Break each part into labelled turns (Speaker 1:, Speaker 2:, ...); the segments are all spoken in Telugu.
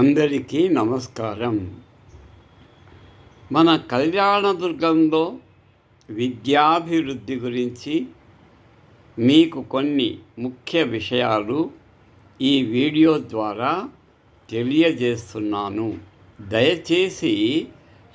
Speaker 1: అందరికీ నమస్కారం మన కళ్యాణదుర్గంలో విద్యాభివృద్ధి గురించి మీకు కొన్ని ముఖ్య విషయాలు ఈ వీడియో ద్వారా తెలియజేస్తున్నాను దయచేసి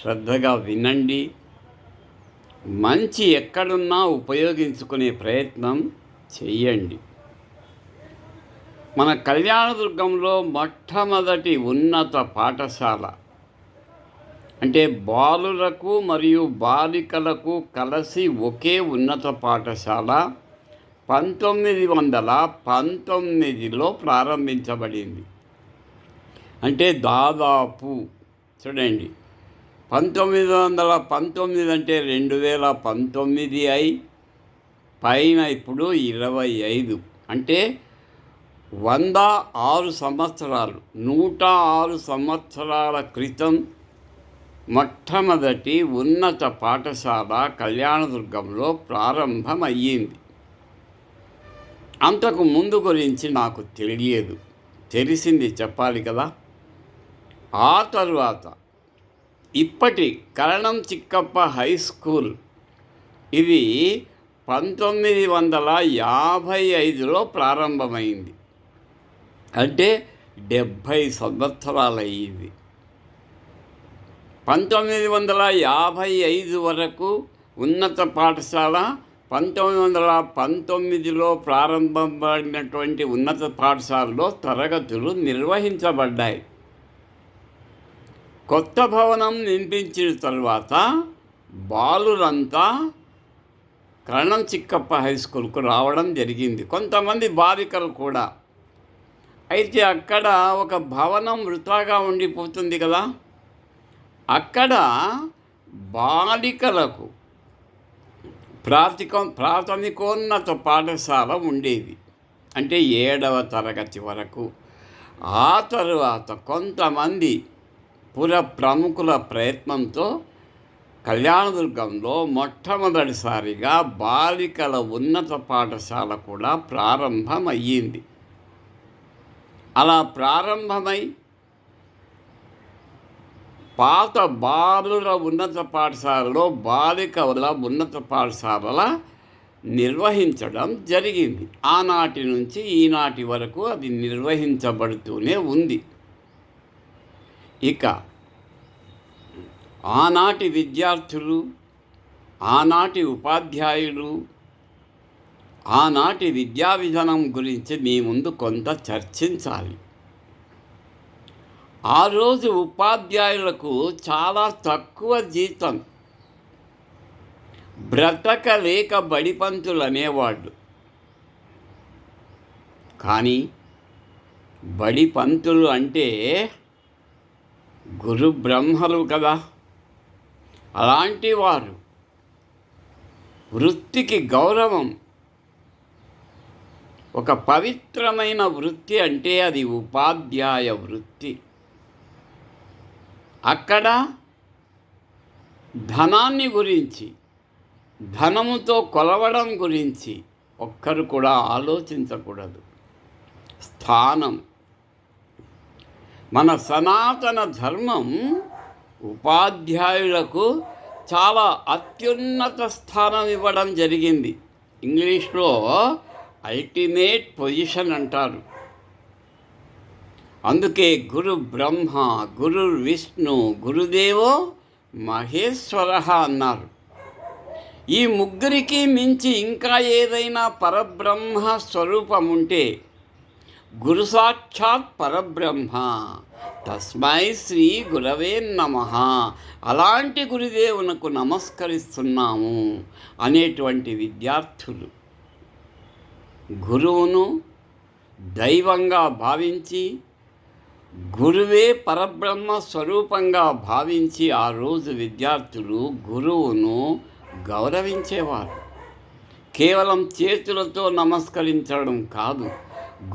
Speaker 1: శ్రద్ధగా వినండి మంచి ఎక్కడున్నా ఉపయోగించుకునే ప్రయత్నం చేయండి మన కళ్యాణదుర్గంలో మొట్టమొదటి ఉన్నత పాఠశాల అంటే బాలులకు మరియు బాలికలకు కలిసి ఒకే ఉన్నత పాఠశాల పంతొమ్మిది వందల పంతొమ్మిదిలో ప్రారంభించబడింది అంటే దాదాపు చూడండి పంతొమ్మిది వందల పంతొమ్మిది అంటే రెండు వేల పంతొమ్మిది అయి పైన ఇప్పుడు ఇరవై ఐదు అంటే వంద ఆరు సంవత్సరాలు నూట ఆరు సంవత్సరాల క్రితం మొట్టమొదటి ఉన్నత పాఠశాల కళ్యాణదుర్గంలో ప్రారంభమయ్యింది అంతకు ముందు గురించి నాకు తెలియదు తెలిసింది చెప్పాలి కదా ఆ తరువాత ఇప్పటి కరణం చిక్కప్ప హై స్కూల్ ఇది పంతొమ్మిది వందల యాభై ఐదులో ప్రారంభమైంది అంటే డెబ్భై సంవత్సరాలయ్యింది పంతొమ్మిది వందల యాభై ఐదు వరకు ఉన్నత పాఠశాల పంతొమ్మిది వందల పంతొమ్మిదిలో ప్రారంభమైనటువంటి ఉన్నత పాఠశాలలో తరగతులు నిర్వహించబడ్డాయి కొత్త భవనం నిర్మించిన తర్వాత బాలురంతా కరణం చిక్కప్ప హై స్కూల్కు రావడం జరిగింది కొంతమంది బాలికలు కూడా అయితే అక్కడ ఒక భవనం వృతాగా ఉండిపోతుంది కదా అక్కడ బాలికలకు ప్రాథమిక ప్రాథమికోన్నత పాఠశాల ఉండేది అంటే ఏడవ తరగతి వరకు ఆ తరువాత కొంతమంది పుర ప్రముఖుల ప్రయత్నంతో కళ్యాణదుర్గంలో మొట్టమొదటిసారిగా బాలికల ఉన్నత పాఠశాల కూడా ప్రారంభమయ్యింది అలా ప్రారంభమై పాత బాలుల ఉన్నత పాఠశాలలో బాలికల ఉన్నత పాఠశాలల నిర్వహించడం జరిగింది ఆనాటి నుంచి ఈనాటి వరకు అది నిర్వహించబడుతూనే ఉంది ఇక ఆనాటి విద్యార్థులు ఆనాటి ఉపాధ్యాయులు ఆనాటి విద్యా విధానం గురించి మీ ముందు కొంత చర్చించాలి ఆ రోజు ఉపాధ్యాయులకు చాలా తక్కువ జీతం బ్రతక లేక బడిపంతులు అనేవాళ్ళు కానీ బడిపంతులు అంటే గురు బ్రహ్మలు కదా అలాంటి వారు వృత్తికి గౌరవం ఒక పవిత్రమైన వృత్తి అంటే అది ఉపాధ్యాయ వృత్తి అక్కడ ధనాన్ని గురించి ధనముతో కొలవడం గురించి ఒక్కరు కూడా ఆలోచించకూడదు స్థానం మన సనాతన ధర్మం ఉపాధ్యాయులకు చాలా అత్యున్నత స్థానం ఇవ్వడం జరిగింది ఇంగ్లీష్లో అల్టిమేట్ పొజిషన్ అంటారు అందుకే గురు బ్రహ్మ గురు విష్ణు గురుదేవో మహేశ్వర అన్నారు ఈ ముగ్గురికి మించి ఇంకా ఏదైనా పరబ్రహ్మ స్వరూపం ఉంటే గురు సాక్షాత్ పరబ్రహ్మ తస్మై శ్రీ గురవే నమ అలాంటి గురుదేవునకు నమస్కరిస్తున్నాము అనేటువంటి విద్యార్థులు గురువును దైవంగా భావించి గురువే పరబ్రహ్మ స్వరూపంగా భావించి ఆ రోజు విద్యార్థులు గురువును గౌరవించేవారు కేవలం చేతులతో నమస్కరించడం కాదు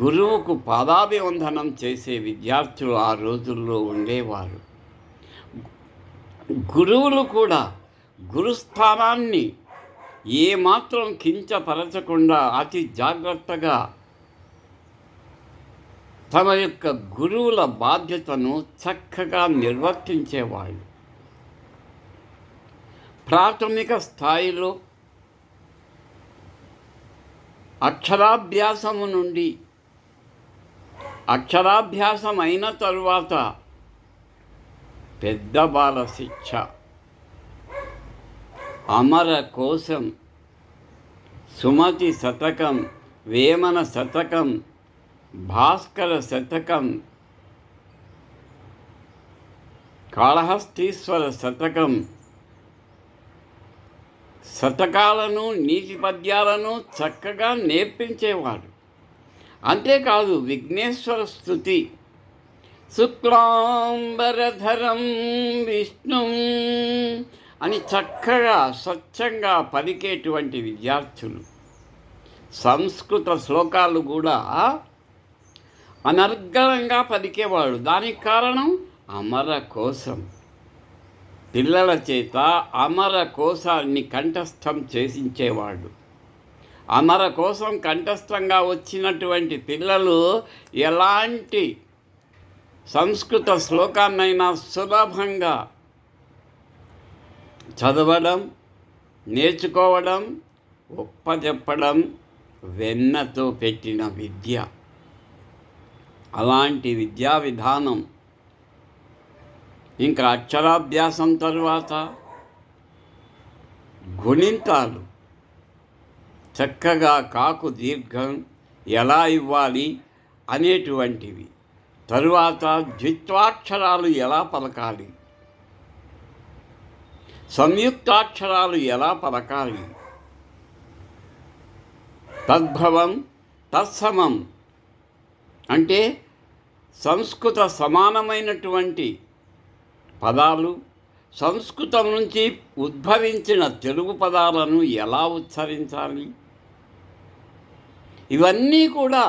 Speaker 1: గురువుకు పాదాభివందనం చేసే విద్యార్థులు ఆ రోజుల్లో ఉండేవారు గురువులు కూడా గురుస్థానాన్ని ఏమాత్రం కించపరచకుండా అతి జాగ్రత్తగా తమ యొక్క గురువుల బాధ్యతను చక్కగా నిర్వర్తించేవాళ్ళు ప్రాథమిక స్థాయిలో అక్షరాభ్యాసము నుండి అక్షరాభ్యాసం అయిన తరువాత పెద్ద బాల శిక్ష అమర కోసం సుమతి శతకం వేమన శతకం భాస్కర శతకం కాళహస్తీశ్వర శతకం శతకాలను నీతి పద్యాలను చక్కగా నేర్పించేవాడు అంతేకాదు విఘ్నేశ్వర స్థుతి శుక్లాంబరధరం విష్ణు అని చక్కగా స్వచ్ఛంగా పలికేటువంటి విద్యార్థులు సంస్కృత శ్లోకాలు కూడా అనర్గళంగా పలికేవాడు దానికి కారణం అమర కోసం పిల్లల చేత అమర కోశాన్ని కంఠస్థం చేసించేవాడు అమర కోసం కంఠస్థంగా వచ్చినటువంటి పిల్లలు ఎలాంటి సంస్కృత శ్లోకాన్నైనా సులభంగా చదవడం నేర్చుకోవడం ఒప్పజెప్పడం వెన్నతో పెట్టిన విద్య అలాంటి విద్యా విధానం ఇంకా అక్షరాభ్యాసం తరువాత గుణింతాలు చక్కగా కాకు దీర్ఘం ఎలా ఇవ్వాలి అనేటువంటివి తరువాత ద్విత్వాక్షరాలు ఎలా పలకాలి సంయుక్తాక్షరాలు ఎలా పలకాలి తద్భవం తత్సమం అంటే సంస్కృత సమానమైనటువంటి పదాలు సంస్కృతం నుంచి ఉద్భవించిన తెలుగు పదాలను ఎలా ఉచ్చరించాలి ఇవన్నీ కూడా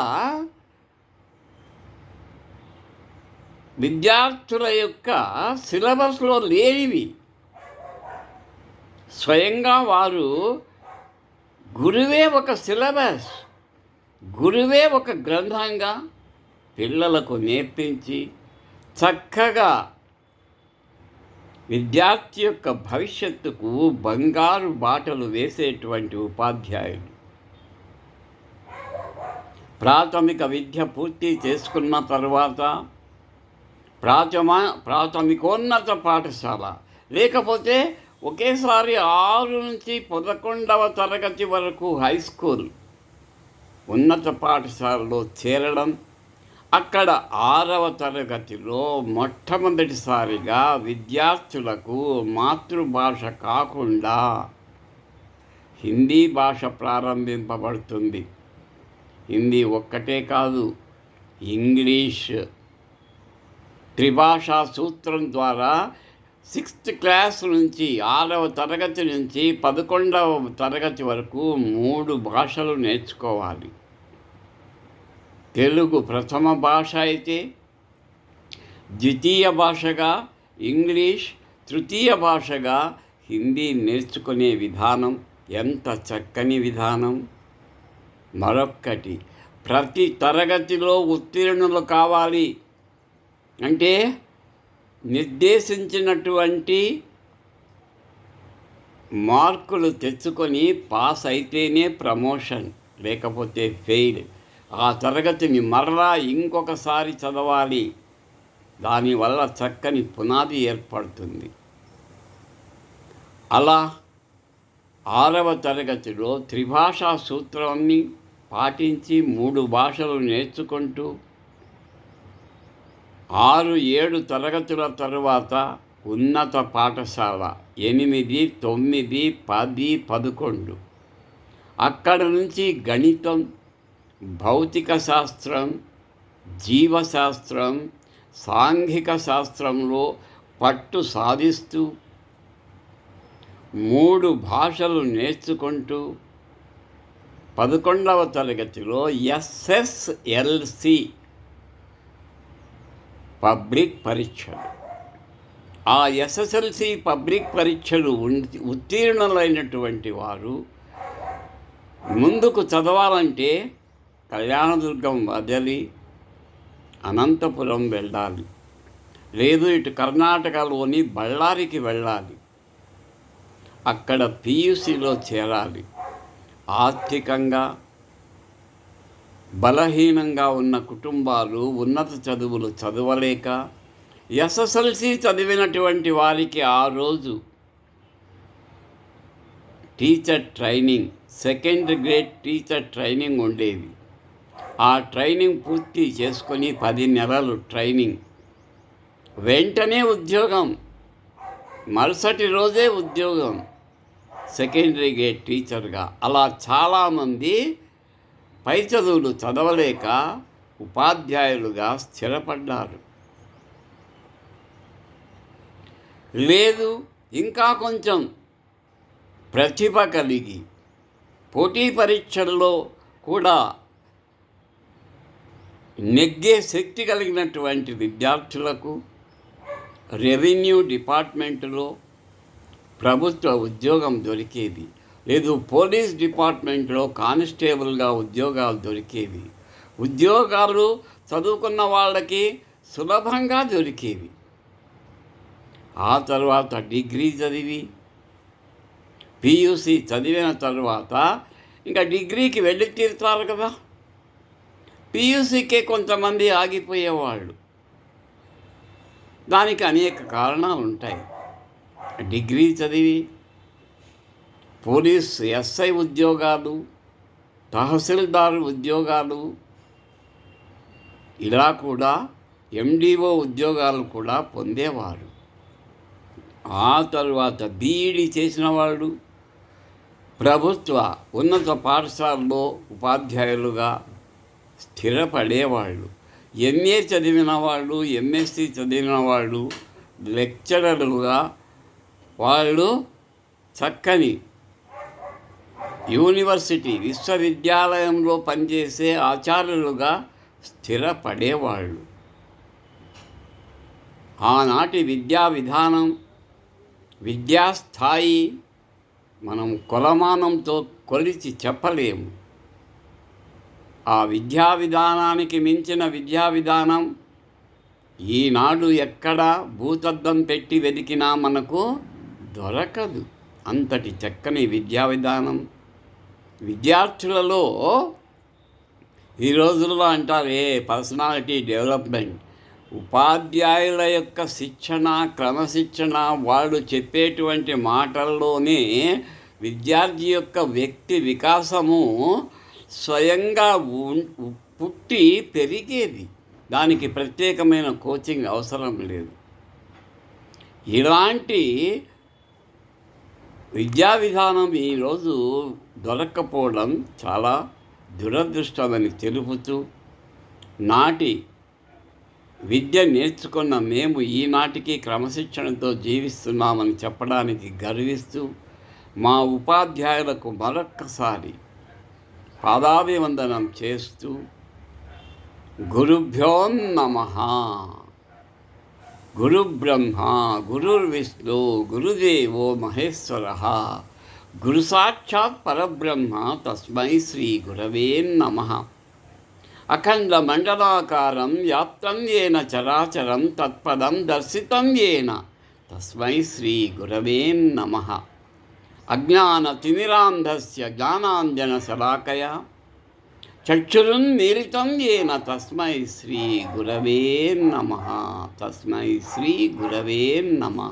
Speaker 1: విద్యార్థుల యొక్క సిలబస్లో లేనివి స్వయంగా వారు గురువే ఒక సిలబస్ గురువే ఒక గ్రంథంగా పిల్లలకు నేర్పించి చక్కగా విద్యార్థి యొక్క భవిష్యత్తుకు బంగారు బాటలు వేసేటువంటి ఉపాధ్యాయులు ప్రాథమిక విద్య పూర్తి చేసుకున్న తర్వాత ప్రాథమ ప్రాథమికోన్నత పాఠశాల లేకపోతే ఒకేసారి ఆరు నుంచి పదకొండవ తరగతి వరకు హై స్కూల్ ఉన్నత పాఠశాలలో చేరడం అక్కడ ఆరవ తరగతిలో మొట్టమొదటిసారిగా విద్యార్థులకు మాతృభాష కాకుండా హిందీ భాష ప్రారంభింపబడుతుంది హిందీ ఒక్కటే కాదు ఇంగ్లీష్ త్రిభాషా సూత్రం ద్వారా సిక్స్త్ క్లాస్ నుంచి ఆరవ తరగతి నుంచి పదకొండవ తరగతి వరకు మూడు భాషలు నేర్చుకోవాలి తెలుగు ప్రథమ భాష అయితే ద్వితీయ భాషగా ఇంగ్లీష్ తృతీయ భాషగా హిందీ నేర్చుకునే విధానం ఎంత చక్కని విధానం మరొక్కటి ప్రతి తరగతిలో ఉత్తీర్ణులు కావాలి అంటే నిర్దేశించినటువంటి మార్కులు తెచ్చుకొని పాస్ అయితేనే ప్రమోషన్ లేకపోతే ఫెయిల్ ఆ తరగతిని మరలా ఇంకొకసారి చదవాలి దానివల్ల చక్కని పునాది ఏర్పడుతుంది అలా ఆరవ తరగతిలో త్రిభాషా సూత్రాన్ని పాటించి మూడు భాషలు నేర్చుకుంటూ ఆరు ఏడు తరగతుల తరువాత ఉన్నత పాఠశాల ఎనిమిది తొమ్మిది పది పదకొండు అక్కడ నుంచి గణితం భౌతిక శాస్త్రం జీవశాస్త్రం సాంఘిక శాస్త్రంలో పట్టు సాధిస్తూ మూడు భాషలు నేర్చుకుంటూ పదకొండవ తరగతిలో ఎస్ఎస్ఎల్సి పబ్లిక్ పరీక్షలు ఆ ఎస్ఎస్ఎల్సి పబ్లిక్ పరీక్షలు ఉత్తీర్ణులైనటువంటి వారు ముందుకు చదవాలంటే కళ్యాణదుర్గం వదిలి అనంతపురం వెళ్ళాలి లేదు ఇటు కర్ణాటకలోని బళ్ళారికి వెళ్ళాలి అక్కడ పియూసిలో చేరాలి ఆర్థికంగా బలహీనంగా ఉన్న కుటుంబాలు ఉన్నత చదువులు చదవలేక ఎస్ఎస్ఎల్సి చదివినటువంటి వారికి ఆ రోజు teacher training second grade teacher training ఉండేది ఆ ట్రైనింగ్ పూర్తి చేసుకొని పది నెలలు ట్రైనింగ్ వెంటనే ఉద్యోగం మరుసటి రోజే ఉద్యోగం సెకండరీ గ్రేడ్ టీచర్గా అలా చాలామంది పై చదువులు చదవలేక ఉపాధ్యాయులుగా స్థిరపడ్డారు లేదు ఇంకా కొంచెం ప్రతిభ కలిగి పోటీ పరీక్షల్లో కూడా నెగ్గే శక్తి కలిగినటువంటి విద్యార్థులకు రెవెన్యూ డిపార్ట్మెంటులో ప్రభుత్వ ఉద్యోగం దొరికేది లేదు పోలీస్ డిపార్ట్మెంట్లో కానిస్టేబుల్గా ఉద్యోగాలు దొరికేవి ఉద్యోగాలు చదువుకున్న వాళ్ళకి సులభంగా దొరికేవి ఆ తర్వాత డిగ్రీ చదివి పియూసీ చదివిన తర్వాత ఇంకా డిగ్రీకి వెళ్ళి తీరుతారు కదా పియూసీకే కొంతమంది ఆగిపోయేవాళ్ళు దానికి అనేక కారణాలు ఉంటాయి డిగ్రీ చదివి పోలీస్ ఎస్ఐ ఉద్యోగాలు తహసీల్దార్ ఉద్యోగాలు ఇలా కూడా ఎండిఓ ఉద్యోగాలు కూడా పొందేవారు ఆ తరువాత బీఈడి చేసిన వాళ్ళు ప్రభుత్వ ఉన్నత పాఠశాలలో ఉపాధ్యాయులుగా స్థిరపడేవాళ్ళు ఎంఏ చదివిన వాళ్ళు ఎంఎస్సి చదివిన వాళ్ళు లెక్చరర్లుగా వాళ్ళు చక్కని యూనివర్సిటీ విశ్వవిద్యాలయంలో పనిచేసే ఆచార్యులుగా స్థిరపడేవాళ్ళు ఆనాటి విద్యా విధానం విద్యాస్థాయి మనం కొలమానంతో కొలిచి చెప్పలేము ఆ విద్యా విధానానికి మించిన విద్యా విధానం ఈనాడు ఎక్కడ భూతద్దం పెట్టి వెతికినా మనకు దొరకదు అంతటి చక్కని విద్యా విధానం విద్యార్థులలో ఈ రోజుల్లో అంటారు ఏ పర్సనాలిటీ డెవలప్మెంట్ ఉపాధ్యాయుల యొక్క శిక్షణ క్రమశిక్షణ వాళ్ళు చెప్పేటువంటి మాటల్లోనే విద్యార్థి యొక్క వ్యక్తి వికాసము స్వయంగా పుట్టి పెరిగేది దానికి ప్రత్యేకమైన కోచింగ్ అవసరం లేదు ఇలాంటి విద్యా విధానం ఈరోజు దొరక్కపోవడం చాలా దురదృష్టమని తెలుపుతూ నాటి విద్య నేర్చుకున్న మేము ఈనాటికి క్రమశిక్షణతో జీవిస్తున్నామని చెప్పడానికి గర్విస్తూ మా ఉపాధ్యాయులకు మరొక్కసారి పాదాభివందనం చేస్తూ గురుభ్యో నమ గురుబ్రహ్మ గురుర్విష్ణు గురుదేవో మహేశ్వర గురుసాక్షాత్ పరబ్రహ్మ తస్మై శ్రీ గురవే నమ అఖండ మండలాకారం వ్యాప్తం ఏన చరాచరం తత్పదం దర్శితం ఏన తస్మై శ్రీ గురవే నమ అజ్ఞాన తిమిరాంధస్ జ్ఞానాంజన శలాకయ చక్షురున్మీలితం ఏన తస్మై శ్రీ గురవే నమ తస్మై శ్రీ గురవే నమ